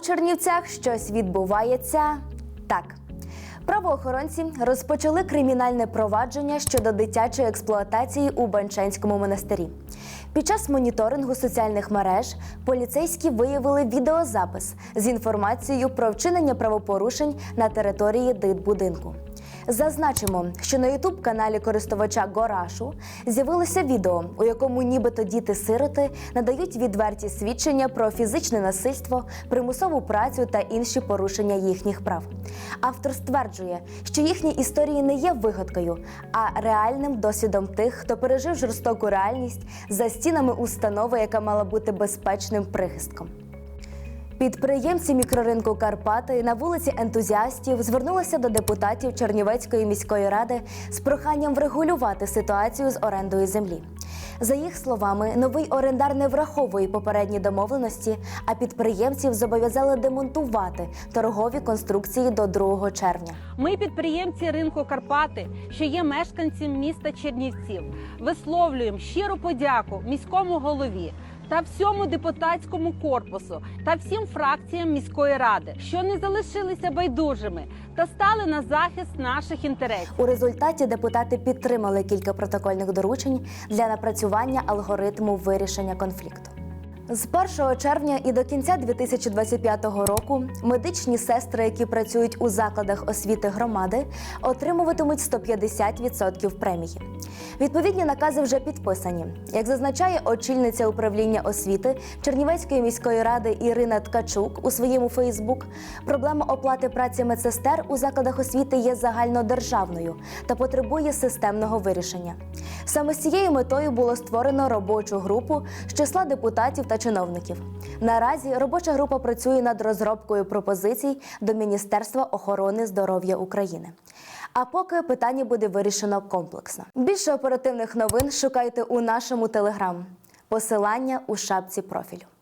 Чернівцях щось відбувається так. Правоохоронці розпочали кримінальне провадження щодо дитячої експлуатації у Банчанському монастирі. Під час моніторингу соціальних мереж поліцейські виявили відеозапис з інформацією про вчинення правопорушень на території дитбудинку. Зазначимо, що на ютуб каналі користувача Горашу з'явилося відео, у якому нібито діти-сироти надають відверті свідчення про фізичне насильство, примусову працю та інші порушення їхніх прав. Автор стверджує, що їхні історії не є вигадкою, а реальним досвідом тих, хто пережив жорстоку реальність за стінами установи, яка мала бути безпечним прихистком. Підприємці мікроринку Карпати на вулиці ентузіастів звернулися до депутатів Чернівецької міської ради з проханням врегулювати ситуацію з орендою землі. За їх словами, новий орендар не враховує попередні домовленості, а підприємців зобов'язали демонтувати торгові конструкції до 2 червня. Ми, підприємці ринку Карпати, що є мешканцем міста Чернівців, висловлюємо щиру подяку міському голові та всьому депутатському корпусу та всім фракціям міської ради, що не залишилися байдужими та стали на захист наших інтересів. У результаті депутати підтримали кілька протокольних доручень для напрацювання алгоритму вирішення конфлікту. З 1 червня і до кінця 2025 року медичні сестри, які працюють у закладах освіти громади, отримуватимуть 150% премії. Відповідні накази вже підписані. Як зазначає очільниця управління освіти Чернівецької міської ради Ірина Ткачук у своєму Фейсбук, проблема оплати праці медсестер у закладах освіти є загальнодержавною та потребує системного вирішення. Саме з цією метою було створено робочу групу з числа депутатів та чиновників. Наразі робоча група працює над розробкою пропозицій до Міністерства охорони здоров'я України. А поки питання буде вирішено комплексно. Більше оперативних новин шукайте у нашому телеграм. Посилання у шапці профілю.